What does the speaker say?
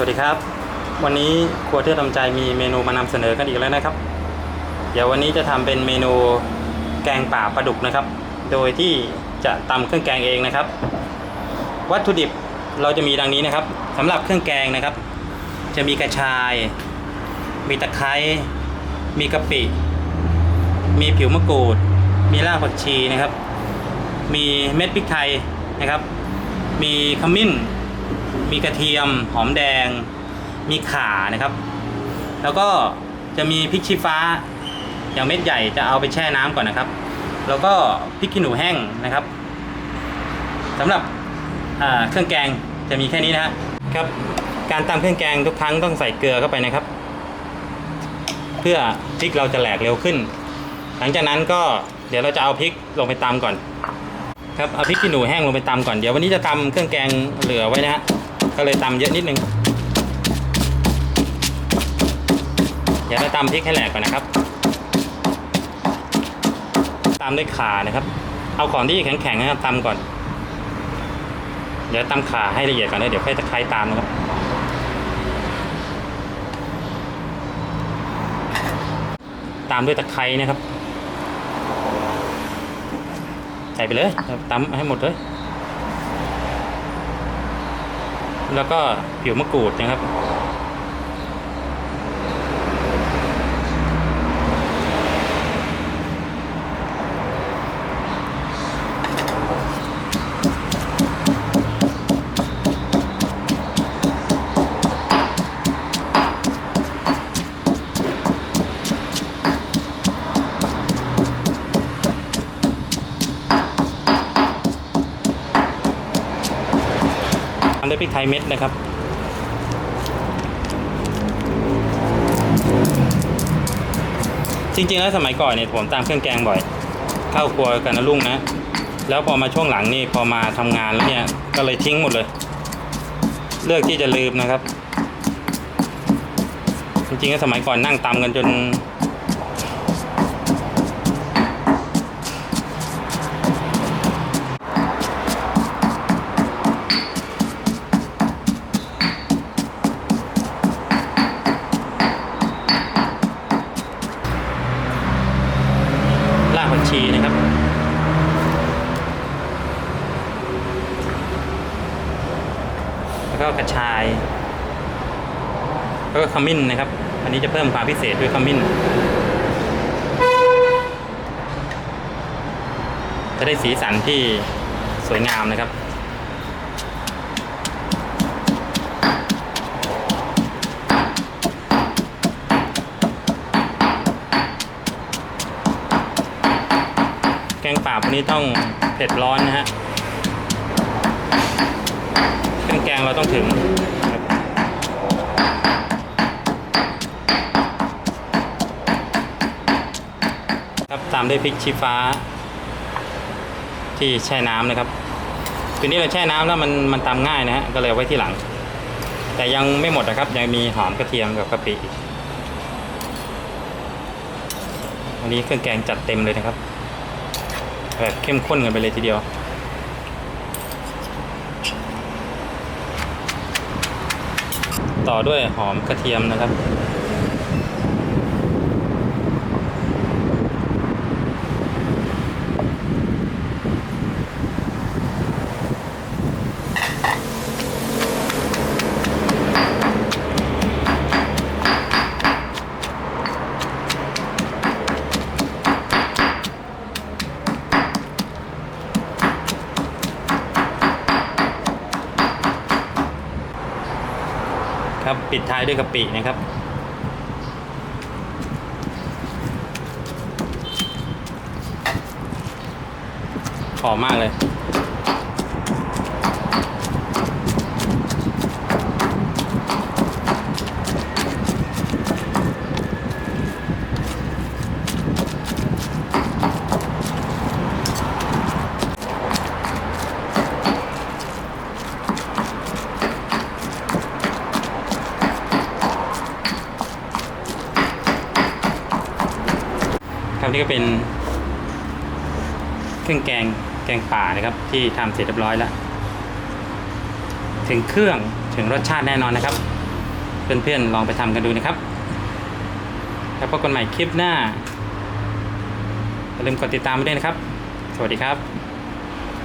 สวัสดีครับ วันนี้ครัวเทือทำใจมีเมนูมานำเสนอกันอีกแล้วนะครับ เดี๋ยววันนี้จะทำเป็นเมนูแกงป่าปลาดุกนะครับ โดยที่จะตำเครื่องแกงเองนะครับ วัตถุดิบเราจะมีดังนี้นะครับสำหรับเครื่องแกงนะครับ จะมีกระชาย มีตะไคร้มีกะปิ มีผิวมะกรูด มีรากผักชีนะครับ มีเม็ดพริกไทยนะครับ มีขมิ้น มีกระเทียมหอมแดง มีข่านะครับ แล้วก็จะมีพริกชี้ฟ้า อย่างเม็ดใหญ่จะเอาไปแช่น้ำก่อนนะครับ แล้วก็พริกขี้หนูแห้งนะครับสำหรับเครื่องแกงจะมีแค่นี้นะฮะครับ การตำเครื่องแกงทุกครั้งต้องใส่เกลือเข้าไปนะครับ เพื่อพริกเราจะแหลกเร็วขึ้น หลังจากนั้นก็เดี๋ยวเราจะเอาพริกลงไปตำก่อนครับเอาพริกขี้หนูแห้งลงไปตำก่อนเดี๋ยววันนี้จะตำเครื่องแกงเหลือไว้นะฮะ ก็เลยตำเยอะนิดนึง เดี๋ยวเราตำพริกให้แหลกก่อนนะครับตามด้วยขานะครับ เอาของที่แข็งๆนะครับตำก่อน เดี๋ยวตำขาให้ละเอียดก่อนนะเดี๋ยวค่อยตะไคร้ตามนะครับตามด้วยตะไคร้นะครับ ใส่ไปเลยตำให้หมดเลย แล้วก็ผิวมะกรูดนะครับ ทำด้วยพริกไทยเม็ดนะครับ จริงๆแล้วสมัยก่อนเนี่ยผมตามเครื่องแกงบ่อย เข้าครัวกันนะลุงนะ แล้วพอมาช่วงหลังนี่พอมาทำงานแล้วเนี่ยก็เลยทิ้งหมดเลย เลือกที่จะลืมนะครับ จริงๆแล้วสมัยก่อนนั่งตำกันจน ชีนะครับ แล้วก็กระชาย แล้วก็ขมิ้นนะครับ อันนี้จะเพิ่มความพิเศษด้วยขมิ้น จะได้สีสันที่สวยงามนะครับ งป่าพวกนี้ต้องเผ็ดร้อนนะฮะเครื่องแกงเราต้องถึงครับตามด้วยพริกชี้ฟ้า ที่แช่น้ำนะครับทีนี้เราแช่น้ำแล้วมันมันตำง่ายนะฮะก็เลยเอาไว้ที่หลัง แต่ยังไม่หมดนะครับ ยังมีหอมกระเทียมกับกะปิอีกวันนี้เครื่องแกงจัดเต็มเลยนะครับ แบบเข้มข้นกันไปเลยทีเดียว ต่อด้วยหอมกระเทียมนะครับ ครับ ปิดท้ายด้วยกะปินะครับ หอมมากเลย ครับนี่ก็เป็น เครื่องแกงแกงป่านะครับ ที่ทำเสร็จเรียบร้อยแล้ว ถึงเครื่องถึงรสชาติแน่นอนนะครับ เพื่อนๆลองไปทำกันดูนะครับ แล้วพบกันใหม่คลิปหน้าอย่าลืมกดติดตามไปด้วยนะครับ สวัสดีครับ